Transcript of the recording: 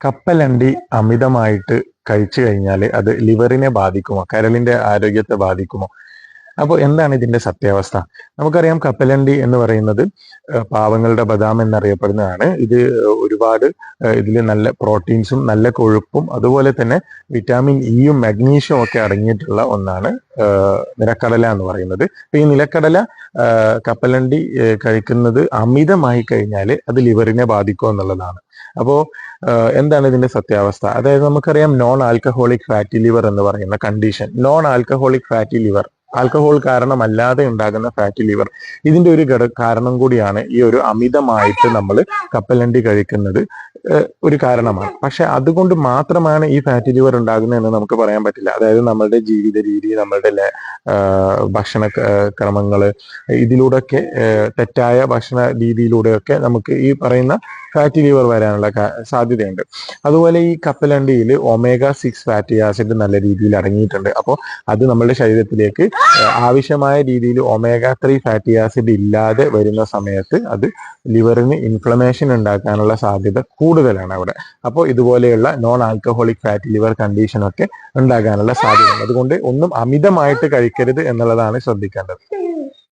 കപ്പലണ്ടി അമിതമായിട്ട് കഴിച്ചു കഴിഞ്ഞാൽ അത് ലിവറിനെ ബാധിക്കുമോ? കരളിന്റെ ആരോഗ്യത്തെ ബാധിക്കുമോ? അപ്പോൾ എന്താണ് ഇതിന്റെ സത്യാവസ്ഥ? നമുക്കറിയാം കപ്പലണ്ടി എന്ന് പറയുന്നത് പാവങ്ങളുടെ ബദാം എന്നറിയപ്പെടുന്നതാണ്. ഇത് ഒരുപാട് ഇതിൽ നല്ല പ്രോട്ടീൻസും നല്ല കൊഴുപ്പും അതുപോലെ തന്നെ വിറ്റാമിൻ ഇയും മഗ്നീഷ്യവും ഒക്കെ അടങ്ങിയിട്ടുള്ള ഒന്നാണ് നിലക്കടല എന്ന് പറയുന്നത്. ഈ നിലക്കടല കപ്പലണ്ടി കഴിക്കുന്നത് അമിതമായി കഴിഞ്ഞാൽ അത് ലിവറിനെ ബാധിക്കും എന്നുള്ളതാണ്. അപ്പോൾ എന്താണ് ഇതിന്റെ സത്യാവസ്ഥ? അതായത് നമുക്കറിയാം നോൺ ആൽക്കഹോളിക് ഫാറ്റി ലിവർ എന്ന് പറയുന്ന condition non alcoholic fatty liver alcohol കാരണമല്ലാതെ ഉണ്ടാകുന്ന ഫാറ്റി ലിവർ ഇതിന്റെ ഒരു കാരണം കൂടിയാണ് ഈ ഒരു അമിതമായിട്ട് നമ്മൾ കപ്പലണ്ടി കഴിക്കുന്നത് ഒരു കാരണമാണ്. പക്ഷെ അതുകൊണ്ട് മാത്രമാണ് ഈ ഫാറ്റി ലിവർ ഉണ്ടാകുന്നതെന്ന് നമുക്ക് പറയാൻ പറ്റില്ല. അതായത് നമ്മളുടെ ജീവിത രീതി നമ്മളുടെ ഭക്ഷണ ക്രമങ്ങൾ ഇതിലൂടെയൊക്കെ തെറ്റായ ഭക്ഷണ രീതിയിലൂടെയൊക്കെ നമുക്ക് ഈ പറയുന്ന ഫാറ്റി ലിവർ വരാനുള്ള സാധ്യതയുണ്ട്. അതുപോലെ ഈ കപ്പലണ്ടിയിൽ ഒമേഗ സിക്സ് ഫാറ്റി ആസിഡ് നല്ല രീതിയിൽ അടങ്ങിയിട്ടുണ്ട്. അപ്പോൾ അത് നമ്മുടെ ശരീരത്തിലേക്ക് ആവശ്യമായ രീതിയിൽ ഒമേഗ ത്രീ ഫാറ്റി ആസിഡ് ഇല്ലാതെ വരുന്ന സമയത്ത് അത് ലിവറിന് ഇൻഫ്ലമേഷൻ ഉണ്ടാക്കാനുള്ള സാധ്യത കൂടുതലാണ് അവിടെ. അപ്പോൾ ഇതുപോലെയുള്ള non alcoholic fatty liver condition ഒക്കെ ഉണ്ടാകാനുള്ള സാധ്യത അതുകൊണ്ട് ഒന്നും അമിതമായിട്ട് കഴിക്കരുത് എന്നുള്ളതാണ് ശ്രദ്ധിക്കേണ്ടത്.